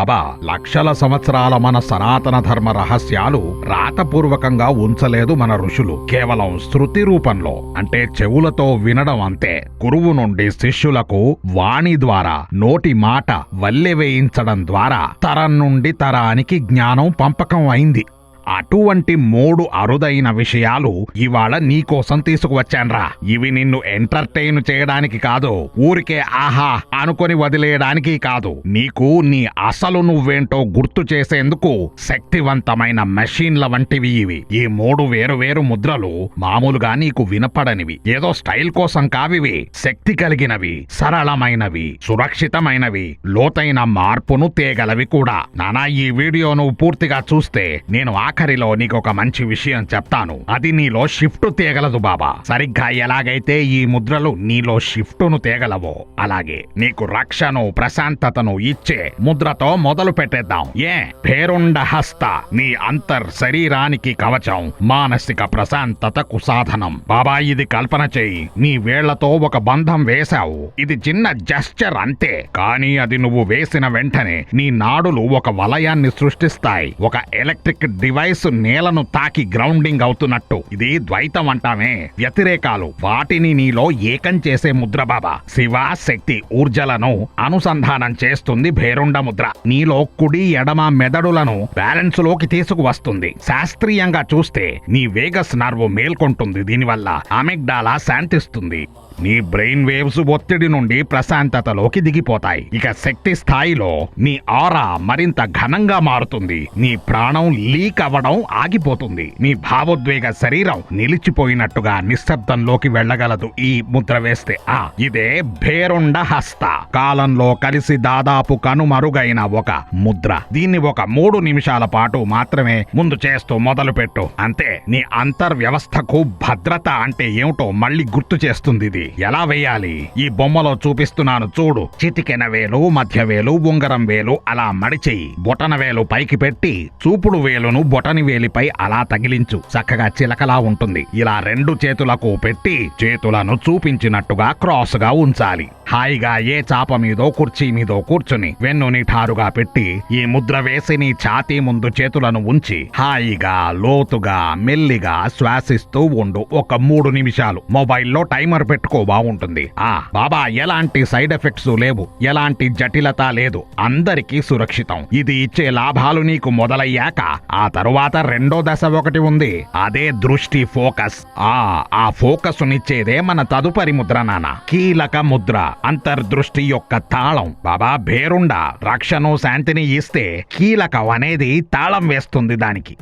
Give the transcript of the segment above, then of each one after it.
బాబా లక్షల సంవత్సరాల మన సనాతన ధర్మ రహస్యాలు రాతపూర్వకంగా ఉంచలేదు మన ఋషులు. కేవలం శృతి రూపంలో అంటే చెవులతో వినడం అంతే. గురువు నుండి శిష్యులకు వాణి ద్వారా నోటి మాట వల్లె వేయించడం ద్వారా తరం నుండి తరానికి జ్ఞానం పంపకం అయింది. అటువంటి మూడు అరుదైన విషయాలు ఇవాళ నీకోసం తీసుకువచ్చాన్రా. ఇవి నిన్ను ఎంటర్టైన్ చేయడానికి కాదు ఊరికే ఆహా అనుకొని వదిలేయడానికి కాదు. నీకు నీ అసలు నువ్వేంటో గుర్తు చేసేందుకు శక్తివంతమైన మెషిన్ల వంటివి ఇవి. ఈ మూడు వేరు వేరు ముద్రలు మామూలుగా నీకు వినపడనివి. ఏదో స్టైల్ కోసం కావివి. శక్తి కలిగినవి సరళమైనవి సురక్షితమైనవి లోతైన మార్పును తేగలవి కూడా. నానా ఈ వీడియోను పూర్తిగా చూస్తే నేను ఆఖరిలో నీకు ఒక మంచి విషయం చెప్తాను. అది నీలో షిఫ్ట్ తేగలదు బాబా. సరిగ్గా ఎలాగైతే ఈ ముద్రలు నీలో షిఫ్టును తేగలవో అలాగే నీకు రక్షను ప్రశాంతతను ఇచ్చే ముద్రతో మొదలు పెట్టేద్దాం. ఏ? పేరుండ హస్త నీ అంతర్ శరీరానికి కవచం మానసిక ప్రశాంతతకు సాధనం. బాబా ఇది కల్పన చేయి. నీ వేళ్ళతో ఒక బంధం వేశావు. ఇది చిన్న జస్చర్ అంతే. కానీ అది నువ్వు వేసిన వెంటనే నీ నాడులు ఒక వలయాన్ని సృష్టిస్తాయి. ఒక ఎలక్ట్రిక్ డివైస్ నేలను తాకి గ్రౌండింగ్ అవుతున్నట్టు. ఇది ద్వైతం అంటామే. వ్యతిరేకాలు వాటిని నీలో ఏకం చేసే ముద్ర బాబా. శివ శక్తి ఊర్జలను అనుసంధానం చేస్తుంది భేరుండ ముద్ర. నీలో కుడి ఎడమ మెదడులను బ్యాలెన్స్లోకి తీసుకువస్తుంది. శాస్త్రీయంగా చూస్తే నీ వేగస్ నర్వ్ మేల్కొంటుంది. దీనివల్ల అమెగ్డాలా శాంతిస్తుంది. నీ బ్రెయిన్ వేవ్స్ ఒత్తిడి నుండి ప్రశాంతతలోకి దిగిపోతాయి. ఇక శక్తి స్థాయిలో నీ ఆరా మరింత ఘనంగా మారుతుంది. నీ ప్రాణం లీక్ అవ్వడం ఆగిపోతుంది. నీ భావోద్వేగ శరీరం నిలిచిపోయినట్టుగా నిశ్శబ్దంలోకి వెళ్ళగలదు. ఈ ముద్ర వేస్తే ఆ ఇదే భేరుండ హస్త. కాలంలో కలిసి దాదాపు కనుమరుగైన ఒక ముద్ర. దీన్ని ఒక మూడు నిమిషాల పాటు మాత్రమే ముందు చేస్తూ మొదలుపెట్టు. అంతే నీ అంతర్వ్యవస్థకు భద్రత అంటే ఏమిటో మళ్ళీ గుర్తు చేస్తుంది ఇది. ఎలా వేయాలి? ఈ బొమ్మలో చూపిస్తున్నాను చూడు. చిటికెన వేలు మధ్య వేలు ఉంగరం వేలు అలా మడిచెయ్యి బొటన వేలు పైకి పెట్టి చూపుడు వేలును బొటని వేలిపై అలా తగిలించు. చక్కగా చిలకలా ఉంటుంది. ఇలా రెండు చేతులకు పెట్టి చేతులను చూపించినట్టుగా క్రాస్గా ఉంచాలి. హాయిగా ఏ చాప మీదో కుర్చీ మీదో కూర్చుని వెన్నుని ఠారుగా పెట్టి ఈ ముద్ర వేసి నీ ఛాతీ ముందు చేతులను ఉంచి హాయిగా లోతుగా మెల్లిగా శ్వాసిస్తూ ఉండు. ఒక మూడు నిమిషాలు. మొబైల్లో టైమర్ పెట్టుకో. బాగుంటుంది. ఆ బాబా ఎలాంటి సైడ్ ఎఫెక్ట్స్ లేవు. ఎలాంటి జటిలత లేదు. అందరికీ సురక్షితం. ఇది ఇచ్చే లాభాలు నీకు మొదలయ్యాక ఆ తరువాత రెండో దశ ఒకటి ఉంది. అదే దృష్టి ఫోకస్. ఆ ఆ ఫోకస్ నిచ్చేదే మన తదుపరి ముద్ర నాన్న కీలక ముద్ర. అంతర్దృష్టి యొక్క తాళం. బాబా భేరుండ. రక్షను శాంతిని ఇస్తే కీలకం అనేది తాళం వేస్తుంది దానికి.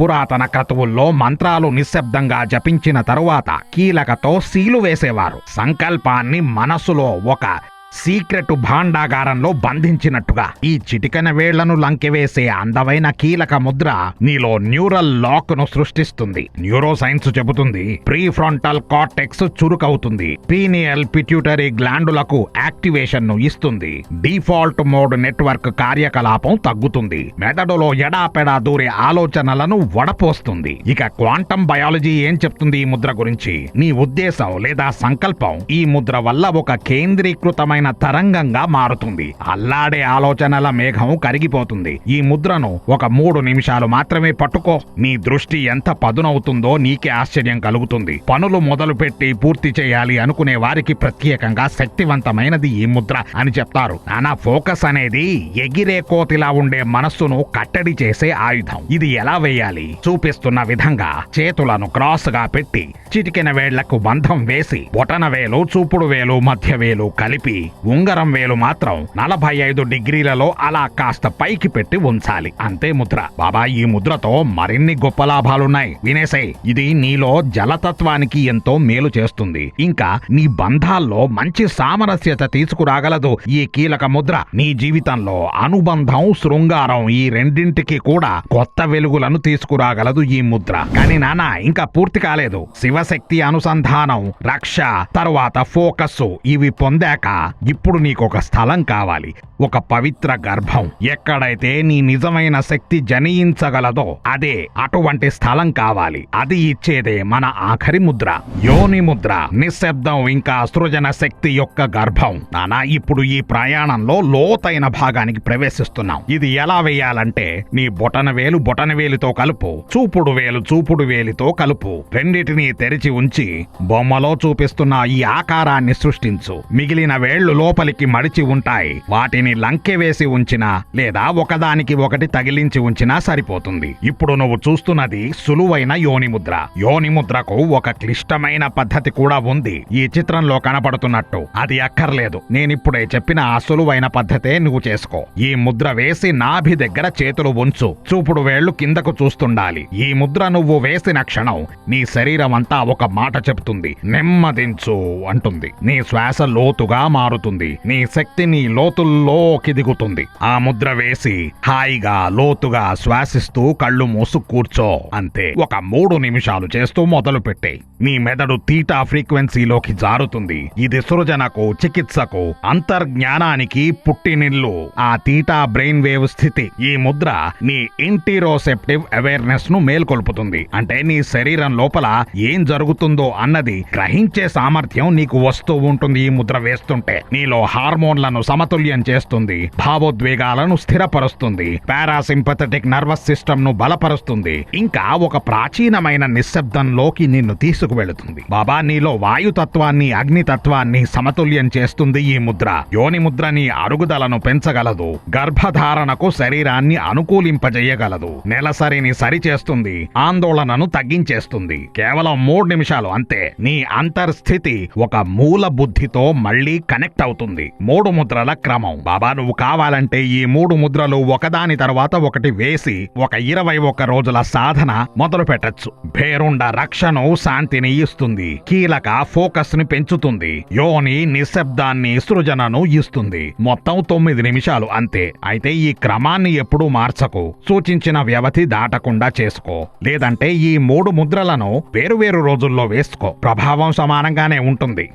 పురాతన క్రతువుల్లో మంత్రాలు నిశ్శబ్దంగా జపించిన తరువాత కీలకతో సీలు వేసేవారు. సంకల్పాన్ని మనసులో ఒక సీక్రెట్ భాండాగారంలో బంధించినట్టుగా. ఈ చిటికన వేళ్ళను లంకెవేసే అందమైన కీలక ముద్ర నీలో న్యూరల్ లాక్ను సృష్టిస్తుంది. న్యూరో సైన్స్ చెబుతుంది ప్రీ ఫ్రంటల్ కార్టెక్స్ చురుకవుతుంది పీనియల్ పిట్యూటరీ గ్లాండులకు యాక్టివేషన్ను ఇస్తుంది డిఫాల్ట్ మోడ్ నెట్వర్క్ కార్యకలాపం తగ్గుతుంది మెదడులో ఎడాపెడా దూరే ఆలోచనలను వడపోస్తుంది. ఇక క్వాంటం బయాలజీ ఏం చెప్తుంది ఈ ముద్ర గురించి? నీ ఉద్దేశం లేదా సంకల్పం? ఈ ముద్ర వల్ల ఒక కేంద్రీకృతమైన తరంగంగా మారుతుంది. అల్లాడే ఆలోచనల మేఘం కరిగిపోతుంది. ఈ ముద్రను ఒక మూడు నిమిషాలు మాత్రమే పట్టుకో. నీ దృష్టి ఎంత పదునవుతుందో నీకే ఆశ్చర్యం కలుగుతుంది. పనులు మొదలుపెట్టి పూర్తి చేయాలి అనుకునే వారికి ప్రత్యేకంగా శక్తివంతమైనది ఈ ముద్ర అని చెప్తారు. నానా ఫోకస్ అనేది ఎగిరే కోతిలా ఉండే మనస్సును కట్టడి చేసే ఆయుధం. ఇది ఎలా వేయాలి? చూపిస్తున్న విధంగా చేతులను క్రాస్గా పెట్టి చిటికిన వేళ్ళకు బంధం వేసి బొటన వేలు చూపుడు వేలు మధ్య వేలు కలిపి ఉంగరం వేలు మాత్రం నలభై ఐదు డిగ్రీలలో అలా కాస్త పైకి పెట్టి ఉంచాలి. అంతే ముద్ర. బాబా ఈ ముద్రతో మరిన్ని గొప్ప లాభాలున్నాయి. వినేసే ఇది నీలో జలతత్వానికి ఎంతో మేలు చేస్తుంది. ఇంకా నీ బంధాల్లో మంచి సామరస్యత తీసుకురాగలదు. ఈ కీలక ముద్ర. నీ జీవితంలో అనుబంధం శృంగారం ఈ రెండింటికి కూడా కొత్త వెలుగులను తీసుకురాగలదు ఈ ముద్ర. కానీ నానా ఇంకా పూర్తి కాలేదు. శివశక్తి అనుసంధానం రక్ష తరువాత ఫోకస్ ఇవి పొందాక ఇప్పుడు నీకొక స్థలం కావాలి. ఒక పవిత్ర గర్భం. ఎక్కడైతే నీ నిజమైన శక్తి జనియించగలదో అదే అటువంటి స్థలం కావాలి. అది ఇచ్చేదే మన ఆఖరి ముద్ర. యోని ముద్ర. నిశ్శబ్దం ఇంకా సృజన శక్తి యొక్క గర్భం. నానా ఇప్పుడు ఈ ప్రయాణంలో లోతైన భాగానికి ప్రవేశిస్తున్నాం. ఇది ఎలా వేయాలంటే నీ బొటన వేలు బొటన వేలితో కలుపు. చూపుడు వేలు చూపుడు వేలితో కలుపు. రెండిటిని తెరిచి ఉంచి బొమ్మలో చూపిస్తున్న ఈ ఆకారాన్ని సృష్టించు. మిగిలిన వేళ్ళు లోపలికి మడిచి ఉంటాయి. వాటిని లంకె వేసి ఉంచినా లేదా ఒకదానికి ఒకటి తగిలించి ఉంచినా సరిపోతుంది. ఇప్పుడు నువ్వు చూస్తున్నది సులువైన యోని ముద్ర యోని ముద్రకు ఒక క్లిష్టమైన పద్ధతి కూడా ఉంది. ఈ చిత్రంలో కనపడుతున్నట్టు అది అక్కర్లేదు. నేనిప్పుడే చెప్పిన ఆ సులువైన పద్ధతే నువ్వు చేసుకో. ఈ ముద్ర వేసి నాభి దగ్గర చేతులు ఉంచు. చూపుడు వేళ్ళు కిందకు చూస్తుండాలి. ఈ ముద్ర నువ్వు వేసిన క్షణం నీ శరీరం అంతా ఒక మాట చెప్తుంది. నెమ్మదించు అంటుంది. నీ శ్వాస లోతుగా మారుతుంది. నీ శక్తి నీ లోతుల్లోకి దిగుతుంది. ఆ ముద్ర వేసి హాయిగా లోతుగా శ్వాసిస్తూ కళ్ళు మూసు కూర్చో. అంతే. ఒక మూడు నిమిషాలు చేస్తూ మొదలు పెట్టే. నీ మెదడు తీటా ఫ్రీక్వెన్సీలోకి జారుతుంది. ఇది సృజనకు చికిత్సకు అంతర్జ్ఞానానికి పుట్టినిల్లు. ఆ తీటా బ్రెయిన్ వేవ్ స్థితి ఈ ముద్ర నీ ఇంటీరోసెప్టివ్ అవేర్నెస్ను మేల్కొల్పుతుంది. అంటే నీ శరీరం లోపల ఏం జరుగుతుందో అన్నది గ్రహించే సామర్థ్యం నీకు వస్తూ ఉంటుంది ఈ ముద్ర వేస్తుంటే. నీలో హార్మోన్లను సమతుల్యం చేస్తుంది భావోద్వేగాలను స్థిరపరుస్తుంది పారాసింపథెటిక్ నర్వస్ సిస్టమ్ను బలపరుస్తుంది. ఇంకా ఒక ప్రాచీనమైన నిశ్శబ్దంలోకి నిన్ను తీసుకువెళుతుంది. బాబా నీలో వాయుతత్వాన్ని అగ్నితత్వాన్ని సమతుల్యం చేస్తుంది ఈ ముద్ర. యోని ముద్ర నీ అరుగుదలను పెంచగలదు గర్భధారణకు శరీరాన్ని అనుకూలింపజేయగలదు. నెలసరిని సరిచేస్తుంది ఆందోళనను తగ్గించేస్తుంది. కేవలం మూడు నిమిషాలు అంతే. నీ అంతర్స్థితి ఒక మూల బుద్ధితో మళ్ళీ కనెక్ట్ అవుతుంది. మూడు ముద్రల క్రమం. బాబా నువ్వు కావాలంటే ఈ మూడు ముద్రలు ఒకదాని తర్వాత ఒకటి వేసి ఒక ఇరవై ఒక్క రోజుల సాధన మొదలు పెట్టచ్చు. భేరుండ రక్షను శాంతిని ఇస్తుంది. కీలక ఫోకస్ని పెంచుతుంది. యోని నిశ్శబ్దాన్ని సృజనను ఇస్తుంది. మొత్తం తొమ్మిది నిమిషాలు అంతే. అయితే ఈ క్రమాన్ని ఎప్పుడూ మార్చకు. సూచించిన వ్యవధి దాటకుండా చేసుకో. లేదంటే ఈ మూడు ముద్రలను వేరువేరు రోజుల్లో వేసుకో. ప్రభావం సమానంగానే ఉంటుంది.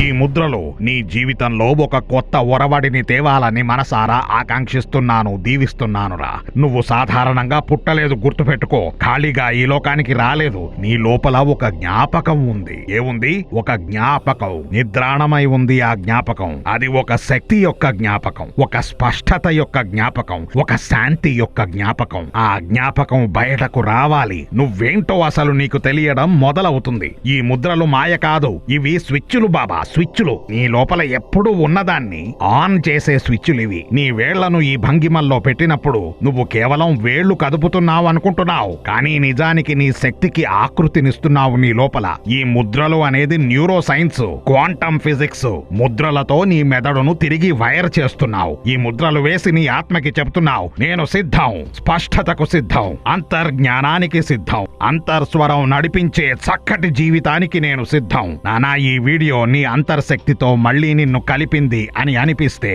ఈ ముద్రలు నీ జీవితంలో ఒక కొత్త ఒరవడిని తేవాలని మనసారా ఆకాంక్షిస్తున్నాను దీవిస్తున్నానురా. నువ్వు సాధారణంగా పుట్టలేదు గుర్తుపెట్టుకో. ఖాళీగా ఈ లోకానికి రాలేదు. నీ లోపల ఒక జ్ఞాపకం ఉంది. ఏముంది? ఒక జ్ఞాపకం. నిద్రాణమై ఉంది ఆ జ్ఞాపకం. అది ఒక శక్తి యొక్క జ్ఞాపకం. ఒక స్పష్టత యొక్క జ్ఞాపకం. ఒక శాంతి యొక్క జ్ఞాపకం. ఆ జ్ఞాపకం బయటకు రావాలి. నువ్వేంటో అసలు నీకు తెలియడం మొదలవుతుంది. ఈ ముద్రలు మాయ కాదు. ఇవి స్విచ్లు బాబా. స్విచ్లు. నీ లోపల ఎప్పుడూ ఉన్నదాన్ని ఆన్ చేసే స్విచ్లు ఇవి. నీ వేళ్ళను ఈ భంగిమల్లో పెట్టినప్పుడు నువ్వు కేవలం వేళ్ళు కదుపుతున్నావు అనుకుంటున్నావు. కానీ నిజానికి నీ శక్తికి ఆకృతినిస్తున్నావు నీ లోపల. ఈ ముద్రలు అనేది న్యూరో సైన్స్ క్వాంటమ్ ఫిజిక్స్ ముద్రలతో నీ మెదడును తిరిగి వైర్ చేస్తున్నావు. ఈ ముద్రలు వేసి నీ ఆత్మకి చెప్తున్నావు నేను సిద్ధం స్పష్టతకు సిద్ధం అంతర్జ్ఞానానికి సిద్ధం అంతర్స్వరం నడిపించే చక్కటి జీవితానికి నేను సిద్ధం. నానా ఈ వీడియో నీ అంతర్శక్తితో మళ్ళీ నిన్ను కలిపింది అని అనిపిస్తే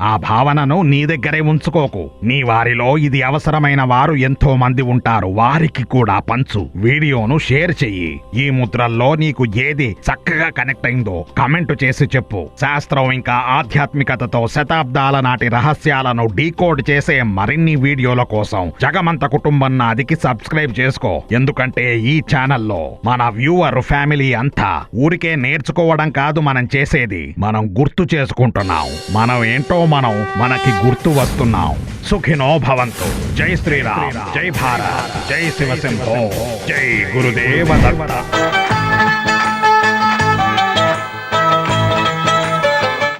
ఆ భావనను నీ దగ్గరే ఉంచుకోకు. నీ వారిలో ఇది అవసరమైన వారు ఎంతో మంది ఉంటారు. వారికి కూడా పంచు. వీడియోను షేర్ చెయ్యి. ఈ ముద్రల్లో నీకు ఏది చక్కగా కనెక్ట్ అయిందో కమెంట్ చేసి చెప్పు. శాస్త్రం ఇంకా ఆధ్యాత్మికతతో శతాబ్దాల నాటి రహస్యాలను డీకోడ్ చేసే మరిన్ని వీడియోల కోసం జగమంత కుటుంబం నాదికి సబ్స్క్రైబ్ చేసుకో. ఎందుకంటే ఈ ఛానల్లో మన వ్యూవర్ ఫ్యామిలీ అంతా ఊరికే నేర్చుకోవడం కాదు మనం చేసేది. మనం గుర్తు చేసుకుంటున్నాం. మనం ఏంటో మనం మనకి గుర్తు వస్తున్నాం. సుఖినో భవంతు. జై శ్రీరామ్. జై భారత్. జై శివసింహో. జై గురుదేవ దత్త.